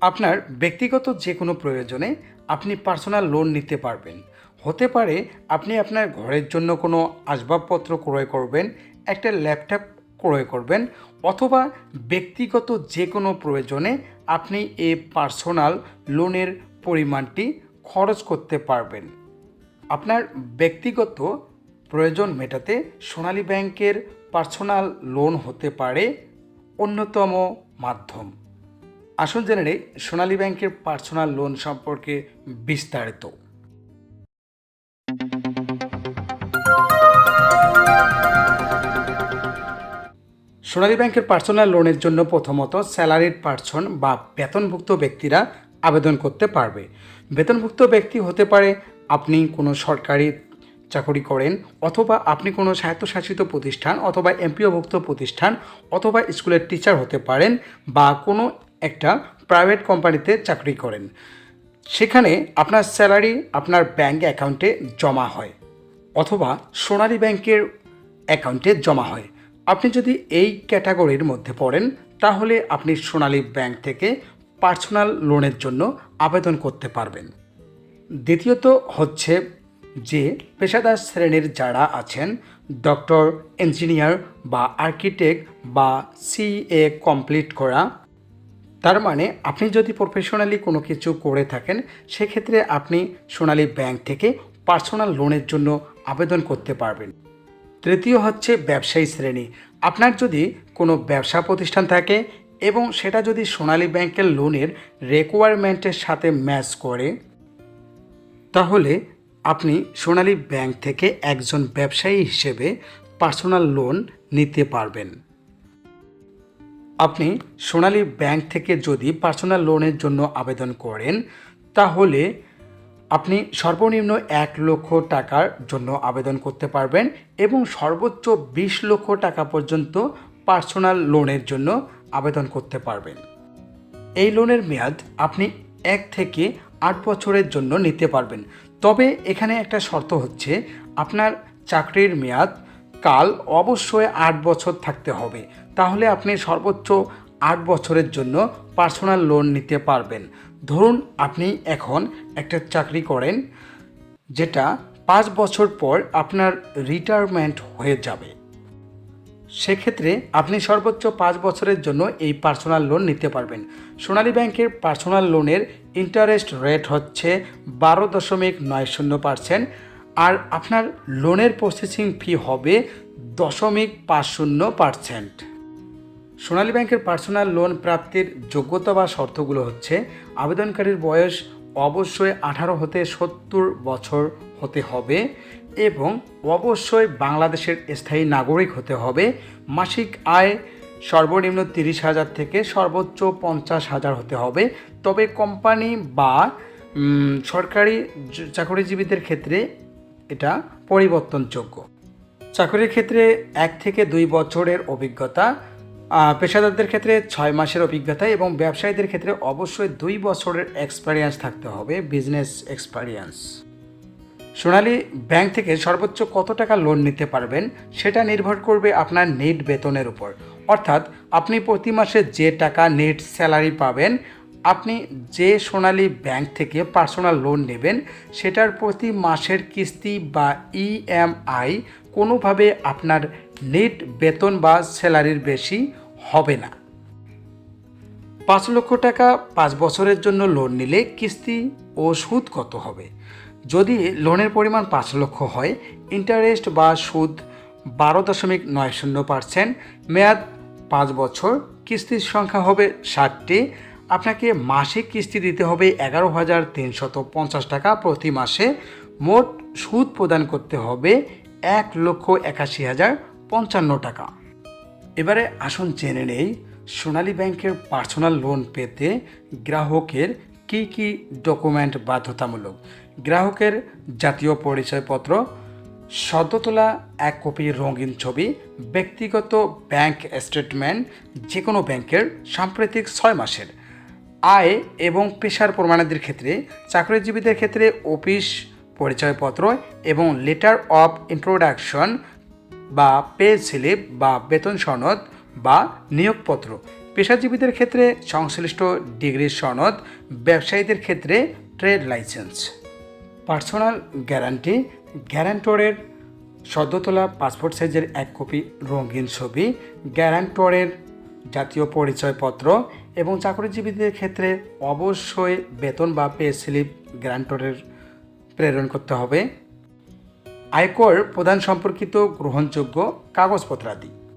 আপনার ব্যক্তিগত যে কোনো প্রয়োজনে আপনি পার্সোনাল লোন নিতে পারবেন। হতে পারে আপনি আপনার ঘরের জন্য কোনো আসবাবপত্র ক্রয় করবেন, একটা ল্যাপটপ ক্রয় করবেন, অথবা ব্যক্তিগত যে কোনো প্রয়োজনে আপনি এই পার্সোনাল লোনের পরিমাণটি খরচ করতে পারবেন। আপনার ব্যক্তিগত প্রয়োজন মেটাতে সোনালী ব্যাংকের পার্সোনাল লোন হতে পারে অন্যতম মাধ্যম। আসুন জেনে নেই, সোনালী ব্যাংকের পার্সোনাল লোন সম্পর্কে বিস্তারিত। সোনালী ব্যাংকের পার্সোনাল লোনের জন্য প্রথমত স্যালারিড পার্সন বা বেতনভুক্ত ব্যক্তিরা আবেদন করতে পারবে। বেতনভুক্ত ব্যক্তি হতে পারে আপনি কোনো সরকারি চাকরি করেন অথবা আপনি কোনো স্বায়ত্তশাসিত প্রতিষ্ঠান অথবা এমপিওভুক্ত প্রতিষ্ঠান অথবা স্কুলের টিচার হতে পারেন বা কোনো একটা প্রাইভেট কোম্পানিতে চাকরি করেন। সেখানে আপনার স্যালারি আপনার ব্যাঙ্ক অ্যাকাউন্টে জমা হয় অথবা সোনালী ব্যাংকের অ্যাকাউন্টে জমা হয়। আপনি যদি এই ক্যাটাগরির মধ্যে পড়েন, তাহলে আপনি সোনালী ব্যাংক থেকে পার্সোনাল লোনের জন্য আবেদন করতে পারবেন। দ্বিতীয়ত হচ্ছে যে পেশাদার শ্রেণির যারা আছেন ডক্টর ইঞ্জিনিয়ার বা আর্কিটেক্ট বা সিএ কমপ্লিট করা তার মানে আপনি যদি প্রফেশনালি কোনো কিছু করে থাকেন, সেক্ষেত্রে আপনি সোনালী ব্যাংক থেকে পার্সোনাল লোনের জন্য আবেদন করতে পারবেন। তৃতীয় হচ্ছে ব্যবসায়ী শ্রেণি। আপনার যদি কোনো ব্যবসা প্রতিষ্ঠান থাকে এবং সেটা যদি সোনালী ব্যাংকের লোনের রেকোয়ারমেন্টের সাথে ম্যাচ করে, তাহলে আপনি সোনালী ব্যাংক থেকে একজন ব্যবসায়ী হিসেবে পার্সোনাল লোন নিতে পারবেন। আপনি সোনালী ব্যাংক থেকে যদি পার্সোনাল লোনের জন্য আবেদন করেন, তাহলে আপনি সর্বনিম্ন এক লক্ষ টাকার জন্য আবেদন করতে পারবেন এবং সর্বোচ্চ বিশ লক্ষ টাকা পর্যন্ত পার্সোনাল লোনের জন্য আবেদন করতে পারবেন। এই লোনের মেয়াদ আপনি এক থেকে আট বছরের জন্য নিতে পারবেন। তবে এখানে একটা শর্ত হচ্ছে, আপনার চাকরির মেয়াদ কাল অবশ্যই আট বছর থাকতে হবে। তাহলে আপনি সর্বোচ্চ আট বছরের জন্য পার্সোনাল লোন নিতে পারবেন। ধরুন আপনি এখন একটা চাকরি করেন, যেটা পাঁচ বছর পর আপনার রিটায়ারমেন্ট হয়ে যাবে। সেক্ষেত্রে আপনি সর্বোচ্চ পাঁচ বছরের জন্য এই পার্সোনাল লোন নিতে পারবেন। সোনালী ব্যাংকের পার্সোনাল লোনের ইন্টারেস্ট রেট হচ্ছে বারো দশমিক নয় শূন্য পার্সেন্ট আর আপনার লোনের প্রসেসিং ফি হবে দশমিক পাঁচ শূন্য পার্সেন্ট সোনালী ব্যাংকের পার্সোনাল লোন প্রাপ্তির যোগ্যতা বা শর্তগুলো হচ্ছে, আবেদনকারীর বয়স অবশ্যই আঠারো হতে সত্তর বছর হতে হবে এবং অবশ্যই বাংলাদেশের স্থায়ী নাগরিক হতে হবে। মাসিক আয় সর্বনিম্ন তিরিশ হাজার থেকে সর্বোচ্চ পঞ্চাশ হাজার হতে হবে। তবে কোম্পানি বা সরকারি চাকরিজীবীদের ক্ষেত্রে এটা পরিবর্তনযোগ্য। চাকরির ক্ষেত্রে এক থেকে দুই বছরের অভিজ্ঞতা পেশাদারদের ক্ষেত্রে ছয় মাসের অভিজ্ঞতা এবং ব্যবসায়ীদের ক্ষেত্রে অবশ্যই দুই বছরের এক্সপেরিয়েন্স থাকতে হবে বিজনেস এক্সপেরিয়েন্স সোনালী ব্যাংক থেকে সর্বোচ্চ কত টাকা লোন নিতে পারবেন সেটা নির্ভর করবে আপনার নেট বেতনের উপর। অর্থাৎ আপনি প্রতি মাসে যে টাকা নেট স্যালারি পাবেন আপনি যে সোনালী ব্যাংক থেকে পার্সোনাল লোন নেবেন, সেটার প্রতি মাসের কিস্তি বা ইএমআই কোনোভাবে আপনার নেট বেতন বা স্যালারির বেশি হবে না। পাঁচ লক্ষ টাকা পাঁচ বছরের জন্য লোন নিলে কিস্তি ও সুদ কত হবে? যদি লোনের পরিমাণ পাঁচ লক্ষ হয়, ইন্টারেস্ট বা সুদ বারো দশমিক নয় শূন্য পার্সেন্ট, মেয়াদ পাঁচ বছর, কিস্তির সংখ্যা হবে ষাটটি আপনাকে মাসিক কিস্তি দিতে হবে এগারো হাজার তিনশত পঞ্চাশ টাকা প্রতি মাসে। মোট সুদ প্রদান করতে হবে এক লক্ষ একাশি হাজার পঞ্চান্ন টাকা। এবারে আসুন জেনে নেই, সোনালী ব্যাংকের পার্সোনাল লোন পেতে গ্রাহকের কী কী ডকুমেন্ট বাধ্যতামূলক? গ্রাহকের জাতীয় পরিচয়পত্র সদ্য তোলা এক কপি রঙিন ছবি, ব্যক্তিগত ব্যাংক স্টেটমেন্ট যে কোনো ব্যাংকের সাম্প্রতিক ছয় মাসের। আয় এবং পেশার প্রমাণাদির ক্ষেত্রে, চাকরিজীবীদের ক্ষেত্রে অফিস, পরিচয়পত্র এবং লেটার অফ ইন্ট্রোডাকশন বা পে স্লিপ বা বেতন সনদ বা নিয়োগপত্র। পেশাজীবীদের ক্ষেত্রে সংশ্লিষ্ট ডিগ্রির সনদ, ব্যবসায়ীদের ক্ষেত্রে ট্রেড লাইসেন্স। পার্সোনাল গ্যারান্টি, গ্যারান্টরের সদ্য তোলা পাসপোর্ট সাইজের এক কপি রঙিন ছবি, গ্যারান্টরের জাতীয় পরিচয়পত্র এবং চাকরিজীবীদের ক্ষেত্রে অবশ্যই বেতন বা পে স্লিপ গ্রান্টরের প্রেরণ করতে হবে। আয়কর প্রধান সম্পর্কিত গ্রহণযোগ্য কাগজপত্রাদি।